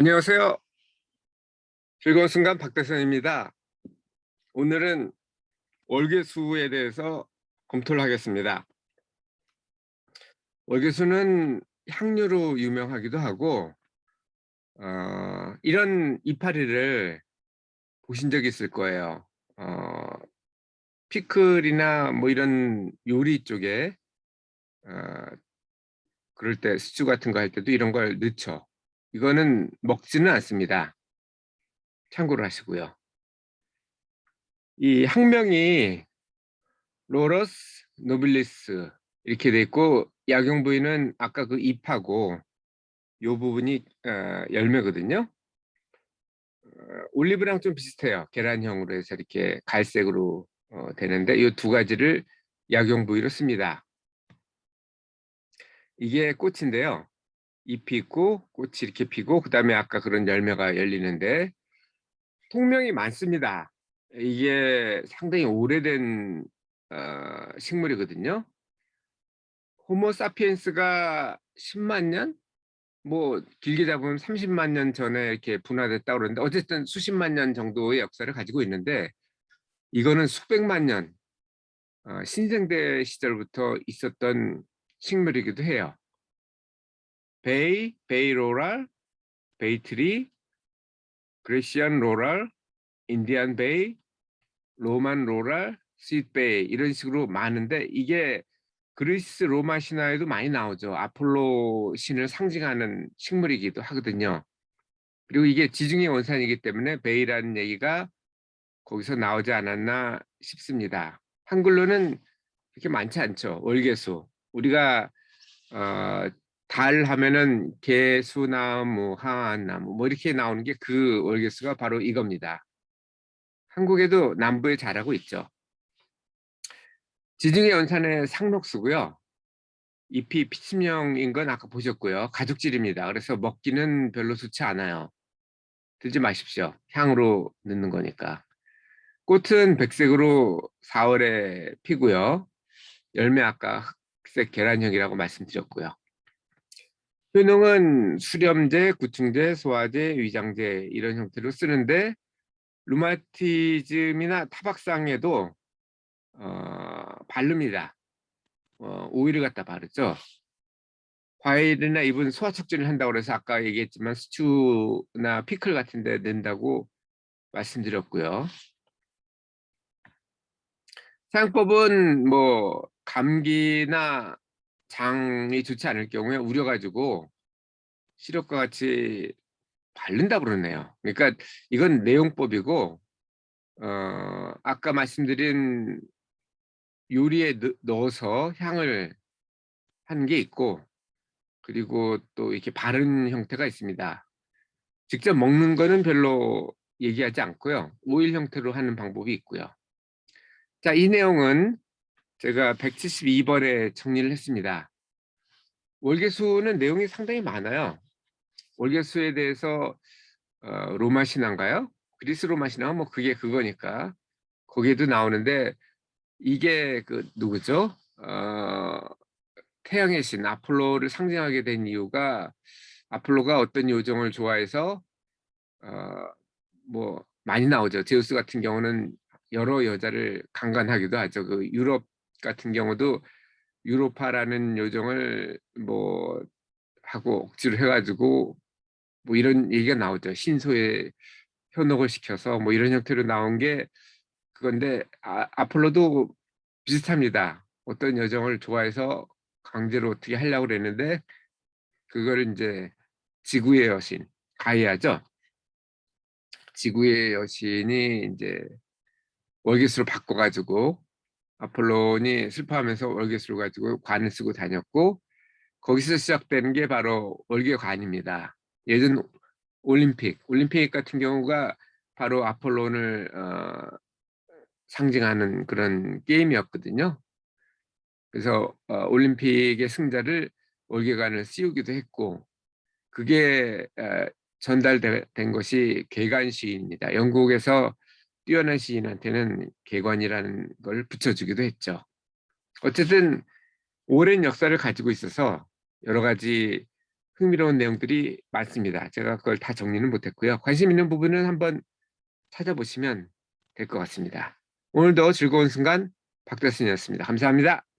안녕하세요. 즐거운 순간 박대선입니다. 오늘은 월계수에 대해서 검토를 하겠습니다. 월계수는 향료로 유명하기도 하고 어, 이런 이파리를 보신 적이 있을 거예요. 어, 피클이나 뭐 이런 요리 쪽에 어, 그럴 때 스튜 같은 거 할 때도 이런 걸 넣죠. 이거는 먹지는 않습니다. 참고로 하시고요. 이 학명이 로러스 노빌리스 이렇게 돼 있고 약용 부위는 아까 그 잎하고 요 부분이 어, 열매거든요. 어, 올리브랑 좀 비슷해요. 계란형으로 해서 이렇게 갈색으로 어, 되는데 이 두 가지를 약용 부위로 씁니다. 이게 꽃인데요. 잎이 있고 꽃이 이렇게 피고 그 다음에 아까 그런 열매가 열리는데 통명이 많습니다. 이게 상당히 오래된 어, 식물이거든요. 호모사피엔스가 10만 년? 뭐 길게 잡으면 30만 년 전에 이렇게 분화됐다고 그러는데 어쨌든 수십만 년 정도의 역사를 가지고 있는데 이거는 수백만 년 어, 신생대 시절부터 있었던 식물이기도 해요. 베이, 베이 로랄, 베이트리, 그레시안 로랄, 인디안 베이, 로만 로랄, 스윗베이 이런 식으로 많은데 이게 그리스 로마 신화에도 많이 나오죠. 아폴로 신을 상징하는 식물이기도 하거든요. 그리고 이게 지중해 원산이기 때문에 베이라는 얘기가 거기서 나오지 않았나 싶습니다. 한글로는 그렇게 많지 않죠. 월계수. 우리가 어, 달 하면은 개수나무, 하나무 뭐 이렇게 나오는 게 그 월계수가 바로 이겁니다. 한국에도 남부에 자라고 있죠. 지중해 연산의 상록수고요. 잎이 피침형인 건 아까 보셨고요. 가죽질입니다. 그래서 먹기는 별로 좋지 않아요. 들지 마십시오. 향으로 넣는 거니까. 꽃은 백색으로 4월에 피고요. 열매 아까 흑색 계란형이라고 말씀드렸고요. 효능은 수렴제, 구충제, 소화제, 위장제 이런 형태로 쓰는데 루마티즘이나 타박상에도 어, 바릅니다. 어, 오일을 갖다 바르죠. 과일이나 입은 소화 촉진을 한다고 해서 아까 얘기했지만 스튜나 피클 같은 데 넣는다고 말씀드렸고요. 사용법은 뭐 감기나 장이 좋지 않을 경우에 우려 가지고 시럽과 같이 바른다 그러네요. 그러니까 이건 내용법이고 어, 아까 말씀드린 요리에 넣- 넣어서 향을 하는 게 있고 그리고 또 이렇게 바른 형태가 있습니다. 직접 먹는 거는 별로 얘기하지 않고요. 오일 형태로 하는 방법이 있고요. 자, 이 내용은 제가 172번에 정리를 했습니다. 월계수는 내용이 상당히 많아요. 월계수에 대해서 어, 로마 신화인가요? 그리스 로마 신화 뭐 그게 그거니까 거기에도 나오는데 이게 그 누구죠? 어, 태양의 신 아폴로를 상징하게 된 이유가 아폴로가 어떤 요정을 좋아해서 어, 뭐 많이 나오죠. 제우스 같은 경우는 여러 여자를 강간하기도 하죠. 그 유럽 같은 경우도 유로파라는 요정을 뭐 하고 억지로 해가지고 뭐 이런 얘기가 나오죠. 신소에 현혹을 시켜서 뭐 이런 형태로 나온 게 그건데 아, 아폴로도 비슷합니다. 어떤 여정을 좋아해서 강제로 어떻게 하려고 그랬는데 그걸 이제 지구의 여신 가이아죠. 지구의 여신이 이제 월계수로 바꿔가지고 아폴론이 슬퍼하면서 월계수를 가지고 관을 쓰고 다녔고 거기서 시작되는 게 바로 월계관입니다. 예전 올림픽, 올림픽 같은 경우가 바로 아폴론을 어, 상징하는 그런 게임이었거든요. 그래서 어, 올림픽의 승자를 월계관을 씌우기도 했고 그게 어, 전달된 것이 개관 시인입니다. 영국에서 뛰어난 시인한테는 개관이라는 걸 붙여주기도 했죠. 어쨌든 오랜 역사를 가지고 있어서 여러 가지 흥미로운 내용들이 많습니다. 제가 그걸 다 정리는 못했고요. 관심 있는 부분은 한번 찾아보시면 될 것 같습니다. 오늘도 즐거운 순간 박대순이었습니다. 감사합니다.